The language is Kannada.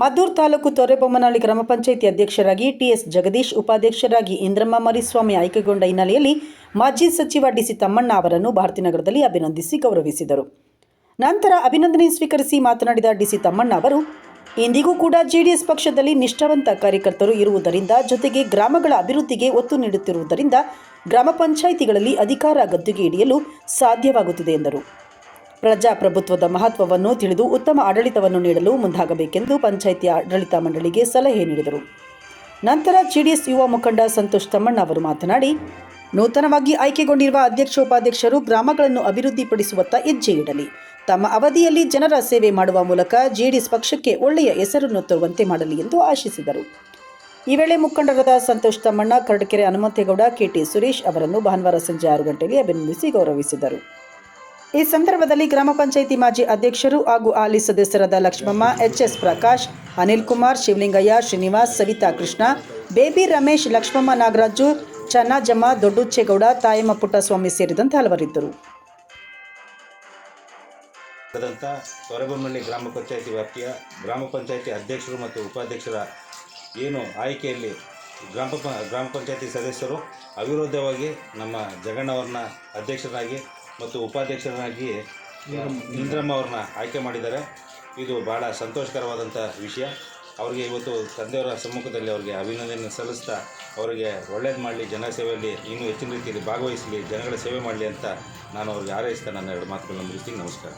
ಮದ್ದೂರು ತಾಲೂಕು ತೊರೆಬೊಮ್ಮನಹಳ್ಳಿ ಗ್ರಾಮ ಪಂಚಾಯಿತಿ ಅಧ್ಯಕ್ಷರಾಗಿ ಟಿಎಸ್ ಜಗದೀಶ್, ಉಪಾಧ್ಯಕ್ಷರಾಗಿ ಇಂದ್ರಮ್ಮ ಮರಿಸ್ವಾಮಿ ಆಯ್ಕೆಗೊಂಡ ಹಿನ್ನೆಲೆಯಲ್ಲಿ ಮಾಜಿ ಸಚಿವ ಡಿಸಿ ತಮ್ಮಣ್ಣ ಅವರನ್ನು ಭಾರತೀನಗರದಲ್ಲಿ ಅಭಿನಂದಿಸಿ ಗೌರವಿಸಿದರು. ನಂತರ ಅಭಿನಂದನೆ ಸ್ವೀಕರಿಸಿ ಮಾತನಾಡಿದ ಡಿಸಿ ತಮ್ಮಣ್ಣ ಅವರು, ಇಂದಿಗೂ ಕೂಡ ಜೆಡಿಎಸ್ ಪಕ್ಷದಲ್ಲಿ ನಿಷ್ಠಾವಂತ ಕಾರ್ಯಕರ್ತರು ಇರುವುದರಿಂದ ಜೊತೆಗೆ ಗ್ರಾಮಗಳ ಅಭಿವೃದ್ಧಿಗೆ ಒತ್ತು ನೀಡುತ್ತಿರುವುದರಿಂದ ಗ್ರಾಮ ಪಂಚಾಯಿತಿಗಳಲ್ಲಿ ಅಧಿಕಾರ ಗದ್ದುಗೆ ಹಿಡಿಯಲು ಸಾಧ್ಯವಾಗುತ್ತಿದೆ ಎಂದರು. ಪ್ರಜಾಪ್ರಭುತ್ವದ ಮಹತ್ವವನ್ನು ತಿಳಿದು ಉತ್ತಮ ಆಡಳಿತವನ್ನು ನೀಡಲು ಮುಂದಾಗಬೇಕೆಂದು ಪಂಚಾಯಿತಿ ಆಡಳಿತ ಮಂಡಳಿಗೆ ಸಲಹೆ ನೀಡಿದರು. ನಂತರ ಜೆಡಿಎಸ್ ಯುವ ಮುಖಂಡ ಸಂತೋಷ್ ತಮ್ಮಣ್ಣ ಅವರು ಮಾತನಾಡಿ, ನೂತನವಾಗಿ ಆಯ್ಕೆಗೊಂಡಿರುವ ಅಧ್ಯಕ್ಷ ಉಪಾಧ್ಯಕ್ಷರು ಗ್ರಾಮಗಳನ್ನು ಅಭಿವೃದ್ಧಿಪಡಿಸುವತ್ತ ಹೆಜ್ಜೆ ಇಡಲಿ. ತಮ್ಮ ಅವಧಿಯಲ್ಲಿ ಜನರ ಸೇವೆ ಮಾಡುವ ಮೂಲಕ ಜೆಡಿಎಸ್ ಪಕ್ಷಕ್ಕೆ ಒಳ್ಳೆಯ ಹೆಸರನ್ನು ತರುವಂತೆ ಮಾಡಲಿ ಎಂದು ಆಶಿಸಿದರು. ಈ ವೇಳೆ ಮುಖಂಡರಾದ ಸಂತೋಷ್ ತಮ್ಮಣ್ಣ ಕರಡಕೆರೆ ಹನುಮಂತೇಗೌಡ ಕೆಟಿ ಸುರೇಶ್ ಅವರನ್ನು ಭಾನುವಾರ ಸಂಜೆ ಆರು ಗಂಟೆಯಲ್ಲಿ ಅಭಿನಂದಿಸಿ ಗೌರವಿಸಿದರು. ಈ ಸಂದರ್ಭದಲ್ಲಿ ಗ್ರಾಮ ಪಂಚಾಯಿತಿ ಮಾಜಿ ಅಧ್ಯಕ್ಷರು ಹಾಗೂ ಆಲಿ ಸದಸ್ಯರಾದ ಲಕ್ಷ್ಮಮ್ಮ ಎಚ್ ಎಸ್ ಪ್ರಕಾಶ್, ಅನಿಲ್ ಕುಮಾರ್, ಶಿವಲಿಂಗಯ್ಯ, ಶ್ರೀನಿವಾಸ್, ಸವಿತಾ ಕೃಷ್ಣ, ಬೇಬಿ ರಮೇಶ್, ಲಕ್ಷ್ಮಮ್ಮ ನಾಗರಾಜು, ಚನ್ನಾಜಮ್ಮ, ದೊಡ್ಡುಚ್ಚೇಗೌಡ, ತಾಯಮ್ಮ ಪುಟ್ಟಸ್ವಾಮಿ ಸೇರಿದಂತೆ ಹಲವರಿದ್ದರು. ತೊರೆಬೊಮ್ಮಳ್ಳಿ ಗ್ರಾಮ ಪಂಚಾಯಿತಿ ವ್ಯಾಪ್ತಿಯ ಗ್ರಾಮ ಪಂಚಾಯಿತಿ ಅಧ್ಯಕ್ಷರು ಮತ್ತು ಉಪಾಧ್ಯಕ್ಷರ ಏನು ಆಯ್ಕೆಯಲ್ಲಿ ಗ್ರಾಮ ಗ್ರಾಮ ಪಂಚಾಯಿತಿ ಸದಸ್ಯರು ಅವಿರೋಧವಾಗಿ ನಮ್ಮ ಜಗಣ್ಣವ್ರನ್ನ ಅಧ್ಯಕ್ಷರಾಗಿ ಮತ್ತು ಉಪಾಧ್ಯಕ್ಷರನ್ನಾಗಿ ಇಂದ್ರಮ್ಮ ಅವ್ರನ್ನ ಆಯ್ಕೆ ಮಾಡಿದ್ದಾರೆ. ಇದು ಭಾಳ ಸಂತೋಷಕರವಾದಂಥ ವಿಷಯ. ಅವರಿಗೆ ಇವತ್ತು ತಂದೆಯವರ ಸಮ್ಮುಖದಲ್ಲಿ ಅವರಿಗೆ ಅಭಿನಂದನೆ ಸಲ್ಲಿಸ್ತಾ ಅವರಿಗೆ ಒಳ್ಳೇದು ಮಾಡಲಿ ಜನ ಸೇವೆಯಲ್ಲಿ ಇನ್ನೂ ಹೆಚ್ಚಿನ ರೀತಿಯಲ್ಲಿ ಭಾಗವಹಿಸಲಿ ಜನಗಳ ಸೇವೆ ಮಾಡಲಿ ಅಂತ ನಾನು ಅವ್ರಿಗೆ ಹಾರೈಸ್ತಾ ನನ್ನ ಎರಡು ಮಾತುಗಳನ್ನು ಮುಗಿಸ್ತೀನಿ. ನಮಸ್ಕಾರ.